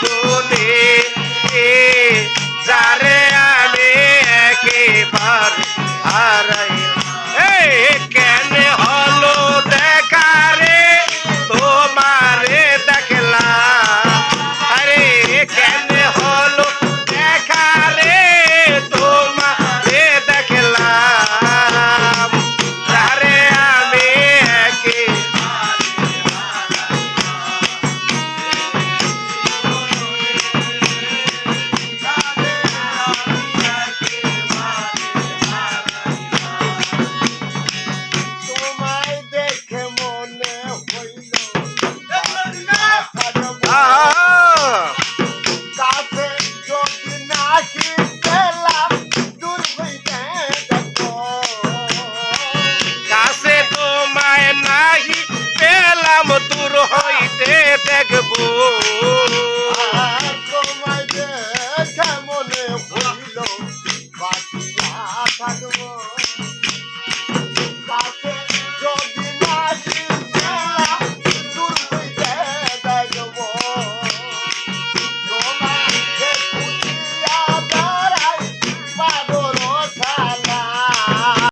people. পেলাম দূর হইতে দেখব।